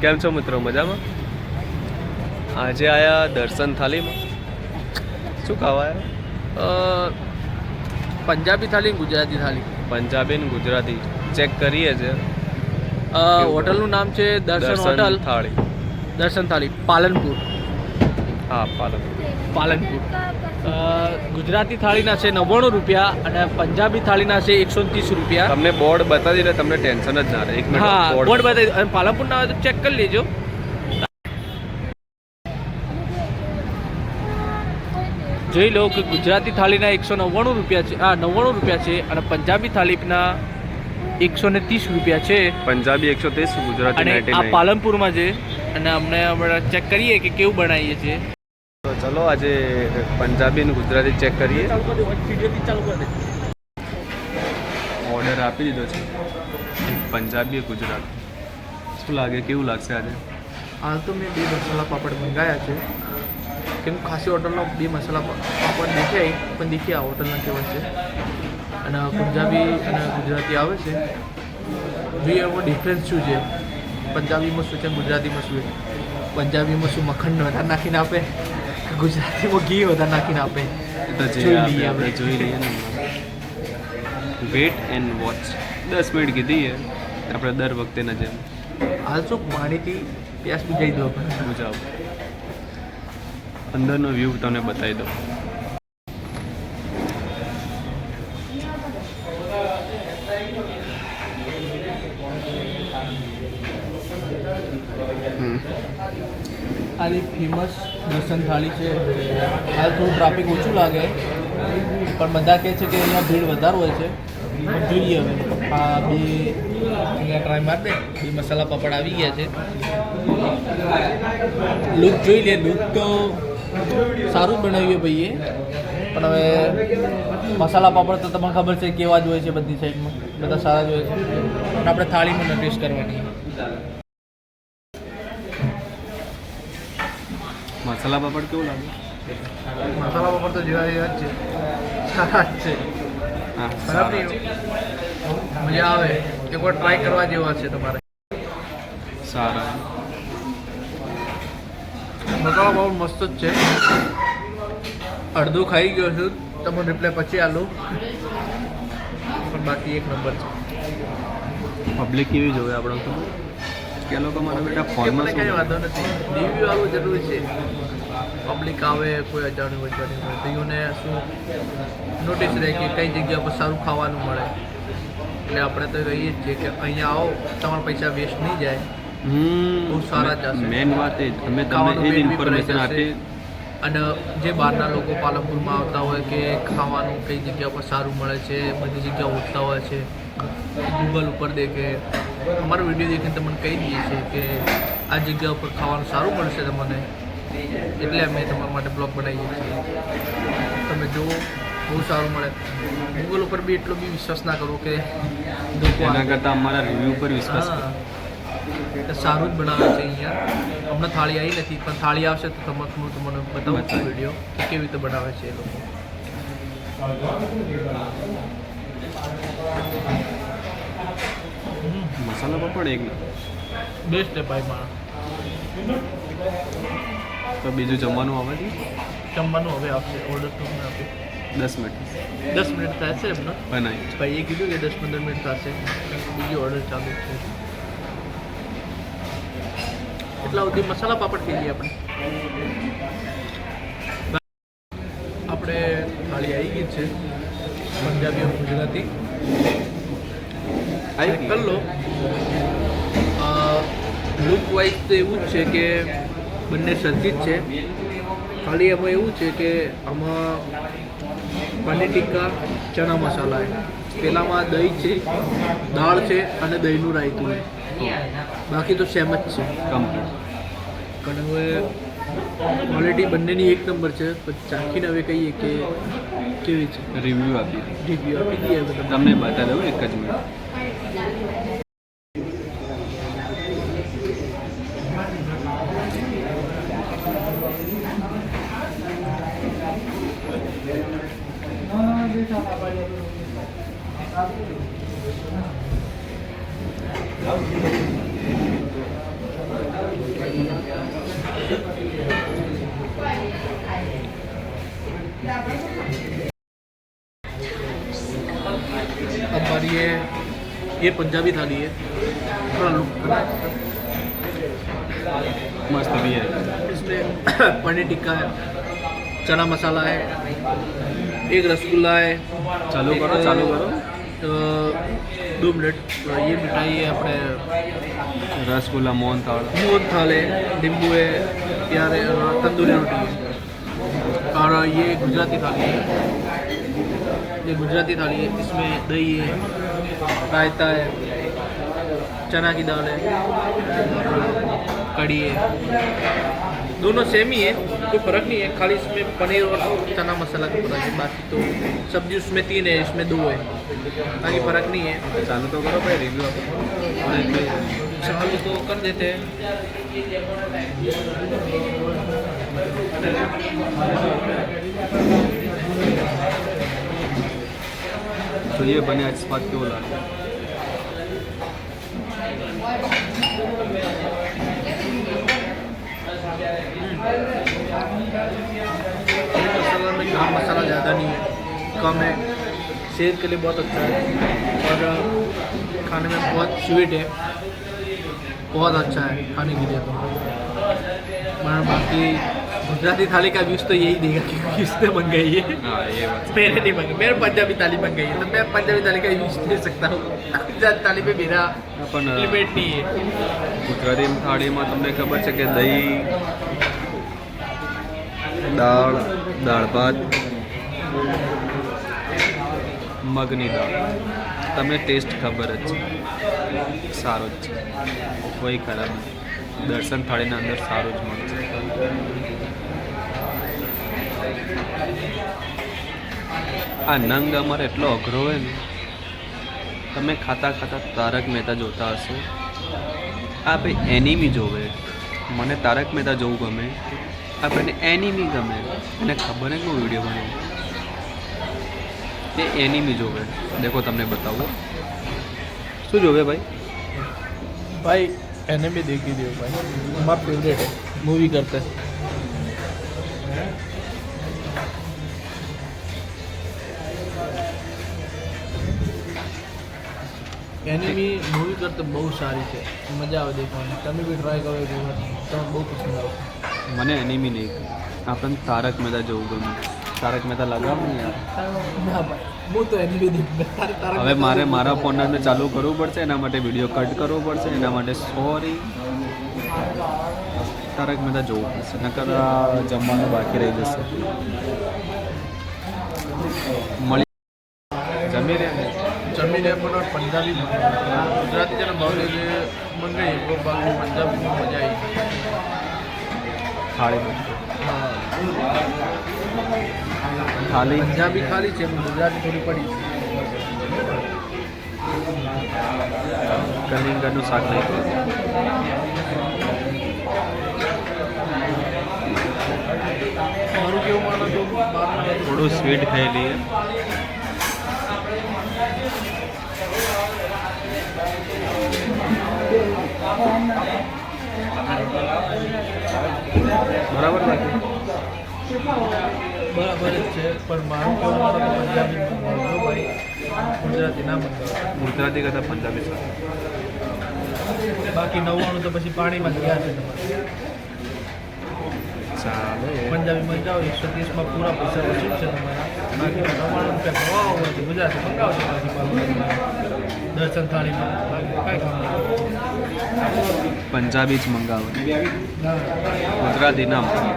કેમ છો મિત્રો? મજામાં? આજે આયા દર્શન થાલીમાં. શું ખાવા પંજાબી થાળી ગુજરાતી થાળી પંજાબી ને ગુજરાતી. ચેક કરીએ છે. હોટલનું નામ છે દર્શન હોટલ. થાળી. દર્શન થાળી પાલનપુર. હા પાલનપુર. પાલનપુર. ગુજરાતી થાળીના છે નવ્વાણું રૂપિયા અને પંજાબી થાળીના છે એકસો ત્રીસ રૂપિયા. તમને બોર્ડ બતાવી દે તમને ટેન્શન જ ના રહે. એક મિનિટ બોર્ડ બતાવી અને તો ચેક કરી લેજો. જોઈ લો કે ગુજરાતી થાળીના એકસો નવ્વાણું રૂપિયા છે હા નવ્વાણું રૂપિયા છે અને પંજાબી થાળીના એકસો ને ત્રીસ રૂપિયા છે. પંજાબી એકસો ત્રીસ ગુજરાતી અને આ પાલનપુરમાં છે. અને અમને હમણાં ચેક કરીએ કે કેવું બનાવીએ છીએ. ચલો, આજે પંજાબી ને ગુજરાતી ચેક કરીએ. ઓર્ડર આપી દીધો છે. પંજાબી ગુજરાતી. શું લાગે, કેવું લાગશે આજે? હાલ તો મેં બે મસાલા પાપડ મંગાયા છે. કેમ ખાસી હોટલનો બે મસાલા પાપડ દેખાય, પણ દેખીએ આ હોટલના કેવા છે. અને પંજાબી અને ગુજરાતી આવે છે. જોઈએ એમાં ડિફરન્સ શું છે. પંજાબીમાં શું છે ગુજરાતીમાં શું છે. પંજાબીમાં શું મખણ વધારે નાખીને આપે? ગુજરાતીમાં ઘી વધારે નાખીને આપે. તો જે જોઈ લઈએ આપણે. જોઈ લઈએ ને. વેટ એન્ડ વોચ દસ મિનિટ કીધી આપણે દર વખતેના જેમ. હાલ શું પાણીથી પ્યાસ બુજાવી દો આપણે. બુજાવ. અંદરનો વ્યૂ તમને બતાવી દઉં. આની ફેમસ દર્શન થાળી છે હાલ થોડું ટ્રાફિક ઓછું લાગે, પણ બધા કહે છે કે અહીંયા ભીડ વધારે હોય છે. જોઈએ હવે. આ બે અહીંયા ટ્રાય માર દે, બે મસાલા પાપડ આવી ગયા છે. લુક જોઈ લે લુક તો સારું બનાવ્યું ભાઈએ પણ હવે મસાલા પાપડ તો તમને ખબર છે કેવા જ હોય છે બધી સાઈડમાં બધા સારા જ હોય છે. પણ આપણે થાળીમાં ટેસ્ટ કરવાની. મસાલા પાપડ કેવું લાગે? મસાલા પાપડ તો જેવા એવા જ છે. સારા જ છે. હા ખરાબ નહીં મજા આવે. એકવાર ટ્રાય કરવા જેવા છે તમારે. સારા. મસાલા પાપડ મસ્ત જ છે. અડધું ખાઈ ગયો છું. તમને રિપ્લાય પછી આલું. પણ બાકી એક નંબર છે. પબ્લિક કેવી જોવે આપણે તો? કે લોકો મારા બેટા ફોનમાં કંઈ વાંધો નથી. રિવ્યૂ આવવું જરૂરી છે. પબ્લિક આવે કોઈ અજાણ્યું હોય તો એને શું નોટિસ રહે કે કઈ જગ્યા પર સારું ખાવાનું મળે. એટલે આપણે તો કહીએ જ છીએ કે અહીંયા આવો તમારા પૈસા વેસ્ટ નહીં જાય. હમ બહુ સારા જશે. મેન વાત એ. અમે તમને એ ઇન્ફોર્મેશન આપી. અને જે બહારના લોકો પાલનપુરમાં આવતા હોય કે ખાવાનું કઈ જગ્યા પર સારું મળે છે બધી જગ્યા ઉઠતા હોય છે ગૂગલ ઉપર દેખે. અમારો વીડિયો દેખીને તમને કહી દઈએ છીએ કે આ જગ્યા ઉપર ખાવાનું સારું મળશે તમને. એટલે અમે તમારા માટે બ્લોગ બનાવીએ છીએ. તમે જુઓ બહુ સારું મળે. ગૂગલ ઉપર બી એટલો બી વિશ્વાસ ના કરો કે એના. કરતાં અમારા રિવ્યૂ પર વિશ્વાસ સારું જ બનાવે છે અહીંયા. હમણાં થાળી આવી નથી પણ થાળી આવશે તો તમે હું તમને બતાવું છું વીડિયો કે કેવી રીતે બનાવે છે એ લોકો. મસાલા પાપડ એક બેસ્ટ છે ભાઈ મારા. તો બીજું જમવાનું આવે છે? જમવાનું હવે આપશે ઓર્ડર તો અમે આપીએ. દસ મિનિટ. દસ મિનિટ થશે એમને? બનાવી ભાઈએ કીધું કે દસ પંદર મિનિટ થશે. બીજો ઓર્ડર ચાલુ છે. એટલા સુધી મસાલા પાપડ થઈ ગયા આપણે. આપણે થાળી આવી ગઈ છે. પંજાબી ગુજરાતી. આવી કરી લો લુક વાઇઝ તો એવું જ છે કે બંને સરખી જ છે. ખાલી એમાં એવું છે કે આમાં પનીર ટિક્કા ચણા મસાલા છે પેલામાં દહીં છે દાળ છે અને દહીંનું રાયતું છે બાકી તો સેમ જ છે. કમ્પ્લીટ પણ હવે ક્વોલિટી બંનેની એક નંબર છે પણ ચાખીને હવે કહીએ કે કેવી છે. રિવ્યૂ આપી. રિવ્યૂ આપી દઈએ તમને. બતાવી દઉં એક જ મિનિટ हमारी ये ये पंजाबी थाली है। मस्त भी है। इसमें पनीर टिक्का है चना मसाला है एक रसगुल्ला है चालू करो चालू करो। तो दो मिनट। तो ये मिठाई है अपने रसगुल्ला मोहन थाल। मोहन थाल है नींबू है प्यार है तंदूरी रोटी है। और ये गुजराती थाली है। ये गुजराती थाली है इसमें दही है रायता है चना की दाल है कड़ी है। दोनों सेम ही है। कोई फ़र्क नहीं है खाली इसमें पनीर और चना मसाला का फ़र्क है बाकी तो सब्ज़ी उसमें तीन है इसमें दो है ताकि फ़र्क नहीं है। चालू तो करो भाई रिव्यू चालू तो कर देते हैं। तो ये बने आज के ओला Thank you. ज़्यादा नहीं है कम है सेहत के लिए बहुत अच्छा है और अ, खाने में बहुत स्वीट है बहुत अच्छा है खाने के लिए तो मगर बाकी गुजराती थाली का व्यूज़ तो यही देगा क्योंकि उसने मंगाई है હા એ વાત मेरे नहीं मंगाई मेरे पंजाबी थाली मंगाई है तो मैं पंजाबी थाली का यूज़ दे सकता हूँ गुजराती थाली पे मेरा પણ અ, लिमिट नहीं है ગુજરાતી થાળીમાં તમને ખબર છે કે દહીં દાળ દાળ ભાત મગની દાળ. તમને ટેસ્ટ ખબર જ છે. સારો જ છે. કોઈ ખરાબ નથી. દર્શન થાળીના અંદર સારું જ મળશે આ નંગ અમારે એટલો અઘરો હોય ને, તમે ખાતા ખાતા તારક મહેતા જોતા હશો. આ ભાઈ એનિમી જોવે. મને તારક મહેતા જોવું ગમે. આ ભાઈને એનિમી ગમે. એને ખબર ને હું વીડિયો બનાવું ને એનિમી જોવે. દેખો તમને બતાવો. શું જોવે ભાઈ? ભાઈ એને બી દેખી દો ભાઈ. મારો ફેવરેટ હે મૂવી કરતે. એનિમી મૂવી કરતે બહુ સારી છે. મજા આવે દેખવાની. તમે બી ટ્રાય કરો એક તમને બહુ પસંદ આવશે. મને એનિમી નહીં આપણને તારક મહેતા જવું ગમે. તારક મહેતા લગાવું ને યાર હવે મારે મારા ફોનના ચાલુ કરવું પડશે એના માટે વીડિયો કટ કરવો પડશે એના માટે સોરી તારક મહેતા જોવું પડશે નકર જમવાનું બાકી રહી જશે. મળી જમી રહ્યા ને જમીને પણ પંજાબી ગુજરાતી જેને ભાવ જે મંગાઈ એ ભાગ પંજાબીમાં મજા આવી થાળી હા. થાળી પંજાબી ખાલી છે ગુજરાતી થોડી પડી છે. કલિંગરનું શાક નહીં થોડું સ્વીટ ખાઈ લઈએ. બરાબર લાગે બરાબર જ છે પણ મારું પંજાબી ભાઈ ગુજરાતી ના મંગાવો ગુજરાતી કરતાં પંજાબી શાક બાકી નવ્વાણું તો પછી પાણીમાં જ ગયા છે તમારે. પંજાબી મંગાવો એકસો ત્રીસમાં પૂરા પૈસા વસૂલ છે તમારા. બાકી નવ્વાણું રૂપિયા ભરવા હોય ગુજરાતી મંગાવજો બાકી પાછું દર્શન થાળીમાં કાંઈ કામ પંજાબી જ મંગાવો. ગુજરાતી ના મંગાવો.